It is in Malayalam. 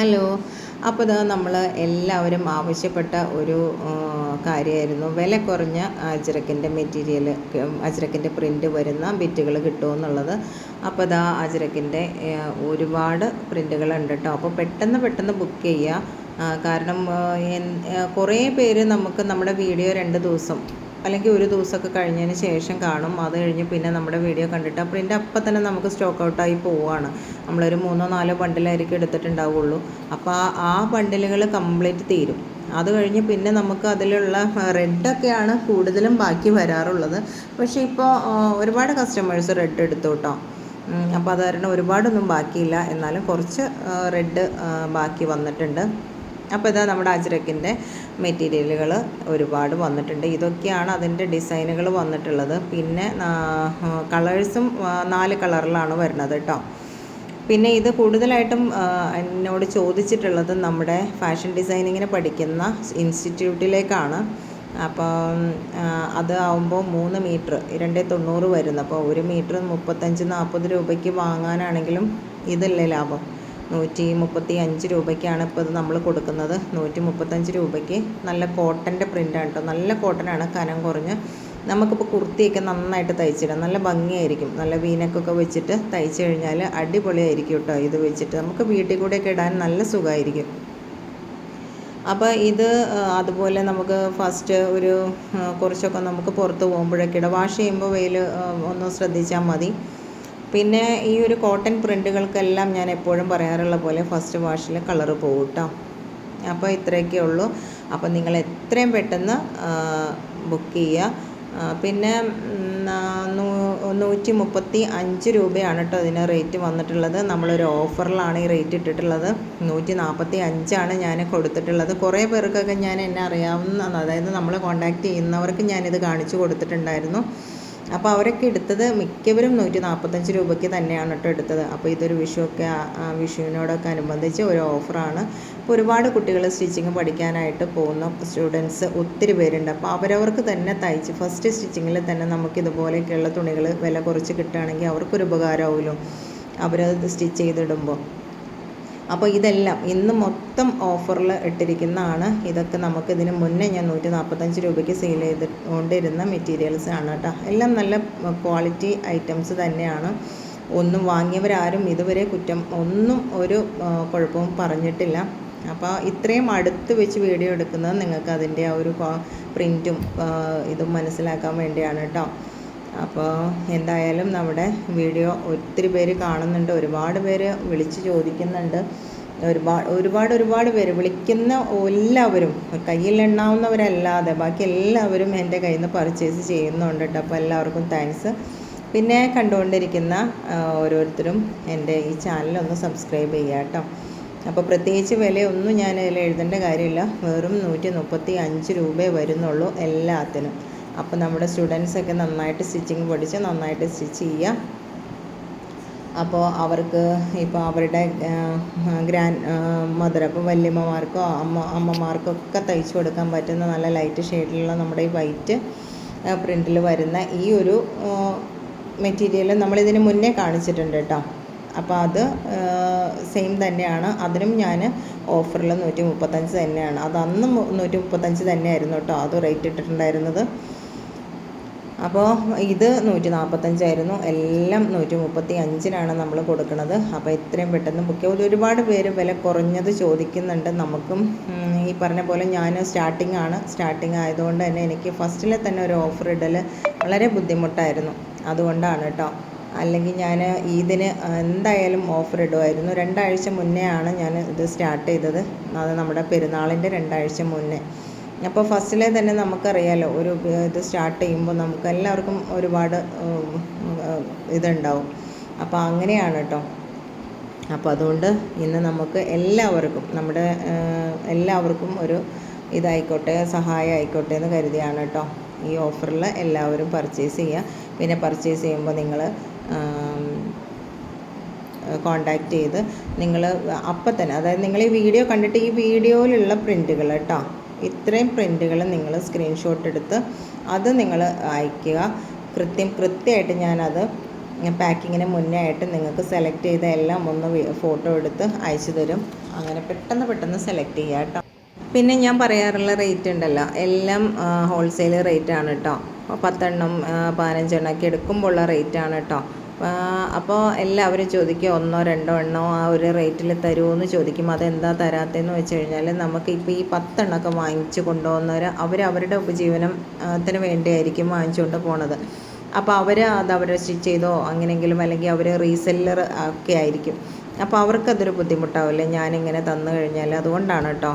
ഹലോ. അപ്പോൾ ഇത് നമ്മൾ എല്ലാവരും ആവശ്യപ്പെട്ട ഒരു കാര്യമായിരുന്നു വില കുറഞ്ഞ അജ്രക്കിന്റെ മെറ്റീരിയൽ അജ്രക്കിന്റെ പ്രിന്റ് വരുന്ന ബിറ്റുകൾ കിട്ടുമെന്നുള്ളത് അപ്പോൾ ഇതാ അജ്രക്കിന്റെ ഒരുപാട് പ്രിന്റുകളുണ്ട് കേട്ടോ അപ്പോൾ പെട്ടെന്ന് പെട്ടെന്ന് ബുക്ക് ചെയ്യുക കാരണം കുറേ പേര് നമുക്ക് നമ്മുടെ വീഡിയോ രണ്ട് ദിവസം അല്ലെങ്കിൽ ഒരു ദിവസമൊക്കെ കഴിഞ്ഞതിന് ശേഷം കാണും. അത് കഴിഞ്ഞ് പിന്നെ നമ്മുടെ വീഡിയോ കണ്ടിട്ട് പ്രിന്റ് അപ്പം തന്നെ നമുക്ക് സ്റ്റോക്ക് ഔട്ടായി പോവുകയാണ് നമ്മളൊരു മൂന്നോ നാലോ ബണ്ടിലായിരിക്കും എടുത്തിട്ടുണ്ടാവുള്ളൂ. അപ്പോൾ ആ ആ ബണ്ടിലുകൾ കംപ്ലീറ്റ് തീരും. അത് കഴിഞ്ഞ് പിന്നെ നമുക്ക് അതിലുള്ള റെഡൊക്കെയാണ് കൂടുതലും ബാക്കി വരാറുള്ളത്. പക്ഷേ ഇപ്പോൾ ഒരുപാട് കസ്റ്റമേഴ്സ് റെഡ് എടുത്തു കേട്ടോ അപ്പോൾ അത് കാരണം ഒരുപാടൊന്നും ബാക്കിയില്ല. എന്നാലും കുറച്ച് റെഡ് ബാക്കി വന്നിട്ടുണ്ട്. അപ്പോൾ ഇതാ നമ്മുടെ അജ്രക്കിന്റെ മെറ്റീരിയലുകൾ ഒരുപാട് വന്നിട്ടുണ്ട്. ഇതൊക്കെയാണ് അതിന്റെ ഡിസൈനുകൾ വന്നിട്ടുള്ളത്. പിന്നെ കളേഴ്സും നാല് കളറിലാണ് വരുന്നത് കേട്ടോ. പിന്നെ ഇത് കൂടുതലായിട്ടും എന്നോട് ചോദിച്ചിട്ടുള്ളത് നമ്മുടെ ഫാഷൻ ഡിസൈനിങ്ങിന് പഠിക്കുന്ന ഇൻസ്റ്റിറ്റ്യൂട്ടിലേക്കാണ്. അപ്പം അത് ആവുമ്പോൾ മൂന്ന് മീറ്റർ രണ്ടേ തൊണ്ണൂറ് വരുന്നു. അപ്പോൾ ഒരു മീറ്റർ മുപ്പത്തഞ്ച് നാൽപ്പത് രൂപയ്ക്ക് വാങ്ങാനാണെങ്കിലും ഇതല്ലേ ലാഭം? നൂറ്റി മുപ്പത്തി അഞ്ച് രൂപയ്ക്കാണ് ഇപ്പോൾ ഇത് നമ്മൾ കൊടുക്കുന്നത്. നൂറ്റി മുപ്പത്തഞ്ച് രൂപയ്ക്ക് നല്ല കോട്ടന്റെ പ്രിന്റാണ് കേട്ടോ നല്ല കോട്ടനാണ് കനം കുറഞ്ഞ്. നമുക്കിപ്പോൾ കുർത്തിയൊക്കെ നന്നായിട്ട് തയ്ച്ചിടാം. നല്ല ഭംഗിയായിരിക്കും. നല്ല വീനക്കൊക്കെ വെച്ചിട്ട് തയ്ച്ചു കഴിഞ്ഞാൽ അടിപൊളിയായിരിക്കും കേട്ടോ ഇത് വെച്ചിട്ട്. നമുക്ക് വീട്ടിൽ കൂടെയൊക്കെ ഇടാൻ നല്ല സുഖമായിരിക്കും അപ്പോൾ ഇത് അതുപോലെ നമുക്ക് ഫസ്റ്റ് ഒരു കുറച്ചൊക്കെ നമുക്ക് പുറത്ത് പോകുമ്പോഴൊക്കെ ഇടാം. വാഷ് ചെയ്യുമ്പോൾ വെയിൽ ഒന്ന് ശ്രദ്ധിച്ചാൽ മതി. പിന്നെ ഈ ഒരു കോട്ടൺ പ്രിന്റുകൾക്കെല്ലാം ഞാൻ എപ്പോഴും പറയാറുള്ള പോലെ ഫസ്റ്റ് വാഷിൽ കളറ് പോകും അപ്പോൾ ഇത്രയൊക്കെ ഉള്ളൂ. അപ്പോൾ നിങ്ങൾ എത്രയും പെട്ടെന്ന് ബുക്ക് ചെയ്യുക. പിന്നെ നൂറ്റി മുപ്പത്തി അഞ്ച് രൂപയാണ് കേട്ടോ അതിന് റേറ്റ് വന്നിട്ടുള്ളത്. നമ്മളൊരു ഓഫറിലാണ് ഈ റേറ്റ് ഇട്ടിട്ടുള്ളത്. നൂറ്റി നാൽപ്പത്തി അഞ്ചാണ് ഞാൻ കൊടുത്തിട്ടുള്ളത്. കുറേ പേർക്കൊക്കെ ഞാൻ എന്നെ അറിയാവുന്ന അതായത് നമ്മൾ കോണ്ടാക്ട് ചെയ്യുന്നവർക്ക് ഞാനിത് കാണിച്ചു കൊടുത്തിട്ടുണ്ടായിരുന്നു. അപ്പോൾ അവരൊക്കെ എടുത്തത് മിക്കവരും നൂറ്റി നാൽപ്പത്തഞ്ച് രൂപയ്ക്ക് തന്നെയാണ് കേട്ടോ എടുത്തത്. അപ്പോൾ ഇതൊരു വിഷുവൊക്കെ വിഷുവിനോടൊക്കെ അനുബന്ധിച്ച് ഒരു ഓഫറാണ്. അപ്പോൾ ഒരുപാട് കുട്ടികൾ സ്റ്റിച്ചിങ് പഠിക്കാനായിട്ട് പോകുന്ന സ്റ്റുഡൻസ് ഒത്തിരി പേരുണ്ട്. അപ്പോൾ അവരവർക്ക് തന്നെ തയ്ച്ച് ഫസ്റ്റ് സ്റ്റിച്ചിങ്ങിൽ തന്നെ നമുക്ക് ഇതുപോലെയൊക്കെയുള്ള തുണികൾ വില കുറച്ച് കിട്ടുകയാണെങ്കിൽ അവർക്കൊരു ഉപകാരമാവുമല്ലോ. അവരത് സ്റ്റിച്ച് ചെയ്തിടുമ്പോൾ. അപ്പോൾ ഇതെല്ലാം ഇന്ന് മൊത്തം ഓഫറിൽ ഇട്ടിരിക്കുന്നതാണ്. ഇതൊക്കെ നമുക്ക് ഇതിന് മുന്നേ ഞാൻ നൂറ്റി നാൽപ്പത്തഞ്ച് രൂപയ്ക്ക് സെയിൽ ചെയ്തുകൊണ്ടിരുന്ന മെറ്റീരിയൽസ് ആണ് കേട്ടോ എല്ലാം നല്ല ക്വാളിറ്റി ഐറ്റംസ് തന്നെയാണ്. ഒന്നും വാങ്ങിയവരാരും ഇതുവരെ കുറ്റം ഒന്നും ഒരു കുഴപ്പവും പറഞ്ഞിട്ടില്ല. അപ്പോൾ ഇത്രയും അടുത്ത് വെച്ച് വീഡിയോ എടുക്കുന്നത് നിങ്ങൾക്ക് അതിന്റെ ആ ഒരു പ്രിന്റും ഇതും മനസ്സിലാക്കാൻ വേണ്ടിയാണ് കേട്ടോ അപ്പോൾ എന്തായാലും നമ്മുടെ വീഡിയോ ഒത്തിരി പേര് കാണുന്നുണ്ട് ഒരുപാട് പേര് വിളിച്ച് ചോദിക്കുന്നുണ്ട് ഒരുപാട് ഒരുപാട് ഒരുപാട് പേര് വിളിക്കുന്ന എല്ലാവരും കയ്യിലെണ്ണാവുന്നവരല്ലാതെ ബാക്കി എല്ലാവരും എന്റെ കയ്യിൽ നിന്ന് പർച്ചേസ് ചെയ്യുന്നുണ്ട് കേട്ടോ അപ്പോൾ എല്ലാവർക്കും താങ്ക്സ്. പിന്നെ കണ്ടുകൊണ്ടിരിക്കുന്ന ഓരോരുത്തരും എന്റെ ഈ ചാനലൊന്ന് സബ്സ്ക്രൈബ് ചെയ്യുക കേട്ടോ അപ്പോൾ പ്രത്യേകിച്ച് വിലയൊന്നും ഞാൻ അതിൽ എഴുതേണ്ട കാര്യമില്ല വെറും നൂറ്റി മുപ്പത്തി അഞ്ച് രൂപയെ വരുന്നുള്ളൂ എല്ലാത്തിനും. അപ്പോൾ നമ്മുടെ സ്റ്റുഡൻസൊക്കെ നന്നായിട്ട് സ്റ്റിച്ചിങ് പഠിച്ച് നന്നായിട്ട് സ്റ്റിച്ച് ചെയ്യുക അപ്പോൾ അവർക്ക് ഇപ്പോൾ അവരുടെ ഗ്രാൻഡ് മദർ അപ്പോൾ വല്യമ്മമാർക്കോ അമ്മ അമ്മമാർക്കോ ഒക്കെ തയ്ച്ചു കൊടുക്കാൻ പറ്റുന്ന നല്ല ലൈറ്റ് ഷെയ്ഡിലുള്ള നമ്മുടെ ഈ വൈറ്റ് പ്രിന്റിൽ വരുന്ന ഈ ഒരു മെറ്റീരിയൽ നമ്മളിതിന് മുന്നേ കാണിച്ചിട്ടുണ്ട് കേട്ടോ അപ്പോൾ അത് സെയിം തന്നെയാണ്. അതിനും ഞാൻ ഓഫറിൽ നൂറ്റി മുപ്പത്തഞ്ച് തന്നെയാണ്. അത് അന്നും നൂറ്റി മുപ്പത്തഞ്ച് തന്നെയായിരുന്നു കേട്ടോ അത് റേറ്റ് ഇട്ടിട്ടുണ്ടായിരുന്നത്. അപ്പോൾ ഇത് നൂറ്റി നാൽപ്പത്തഞ്ചായിരുന്നു എല്ലാം നൂറ്റി മുപ്പത്തി അഞ്ചിനാണ് നമ്മൾ കൊടുക്കുന്നത് അപ്പോൾ ഇത്രയും പെട്ടെന്ന് ബുക്ക് ചെയ്ത് ഒരുപാട് പേര് വില കുറഞ്ഞത് ചോദിക്കുന്നുണ്ട് നമുക്കും. ഈ പറഞ്ഞ പോലെ ഞാൻ സ്റ്റാർട്ടിംഗ് ആണ്. സ്റ്റാർട്ടിംഗ് ആയതുകൊണ്ട് തന്നെ എനിക്ക് ഫസ്റ്റിലെ തന്നെ ഒരു ഓഫർ ഇടൽ വളരെ ബുദ്ധിമുട്ടായിരുന്നു. അതുകൊണ്ടാണ് കേട്ടോ അല്ലെങ്കിൽ ഞാൻ ഇതിന് എന്തായാലും ഓഫർ ഇടുമായിരുന്നു രണ്ടാഴ്ച മുന്നേ ആണ് ഞാൻ ഇത് സ്റ്റാർട്ട് ചെയ്തത്. അത് നമ്മുടെ പെരുന്നാളിന്റെ രണ്ടാഴ്ച മുന്നേ. അപ്പോൾ ഫസ്റ്റിലെ തന്നെ നമുക്കറിയാലോ ഒരു ഇത് സ്റ്റാർട്ട് ചെയ്യുമ്പോൾ നമുക്ക് എല്ലാവർക്കും ഒരുപാട് ഇതുണ്ടാവും. അപ്പോൾ അങ്ങനെയാണ് കേട്ടോ. അപ്പോൾ അതുകൊണ്ട് ഇന്ന് നമുക്ക് എല്ലാവർക്കും നമ്മുടെ എല്ലാവർക്കും ഒരു ഇതായിക്കോട്ടെ സഹായം ആയിക്കോട്ടെ എന്ന് കരുതിയാണ് കേട്ടോ. ഈ ഓഫറിൽ എല്ലാവരും പർച്ചേസ് ചെയ്യുക. പിന്നെ പർച്ചേസ് ചെയ്യുമ്പോൾ നിങ്ങൾ കോണ്ടാക്ട് ചെയ്ത് നിങ്ങൾ അപ്പം തന്നെ അതായത് നിങ്ങൾ ഈ വീഡിയോ കണ്ടിട്ട് ഈ വീഡിയോയിലുള്ള പ്രിന്റുകൾ കേട്ടോ. ഇത്രയും പ്രിന്റുകൾ നിങ്ങൾ സ്ക്രീൻഷോട്ട് എടുത്ത് അത് നിങ്ങൾ അയക്കുക. കൃത്യം കൃത്യമായിട്ട് ഞാനത് പാക്കിങ്ങിന് മുന്നേ ആയിട്ട് നിങ്ങൾക്ക് സെലക്ട് ചെയ്ത എല്ലാം ഒന്ന് ഫോട്ടോ എടുത്ത് അയച്ചു തരും. അങ്ങനെ പെട്ടെന്ന് പെട്ടെന്ന് സെലക്ട് ചെയ്യുക കേട്ടോ. പിന്നെ ഞാൻ പറയാറുള്ള റേറ്റ് ഉണ്ടല്ലോ. എല്ലാം ഹോൾസെയിൽ റേറ്റ് ആണ് കേട്ടോ. പത്തെണ്ണം പതിനഞ്ചെണ്ണമൊക്കെ എടുക്കുമ്പോഴുള്ള റേറ്റ് ആണ് കേട്ടോ. അപ്പോൾ എല്ലാവരും ചോദിക്കും ഒന്നോ രണ്ടോ എണ്ണോ ആ ഒരു റേറ്റിൽ തരുമോ ചോദിക്കും അതെന്താ തരാത്തതെന്ന് വെച്ച് കഴിഞ്ഞാൽ നമുക്ക് ഇപ്പോൾ ഈ പത്തെണ്ണമൊക്കെ വാങ്ങിച്ച് കൊണ്ടുപോകുന്നവർ അവർ അവരുടെ ഉപജീവനത്തിന് വേണ്ടിയായിരിക്കും വാങ്ങിച്ചുകൊണ്ട് പോണത്. അപ്പോൾ അവർ അത് അവർ സ്റ്റിച്ച് ചെയ്തോ അങ്ങനെയെങ്കിലും അല്ലെങ്കിൽ അവർ റീസെല്ലർ ഒക്കെ ആയിരിക്കും. അപ്പോൾ അവർക്കതൊരു ബുദ്ധിമുട്ടാവില്ലേ? ഞാനിങ്ങനെ തന്നു കഴിഞ്ഞാൽ അതുകൊണ്ടാണ് കേട്ടോ.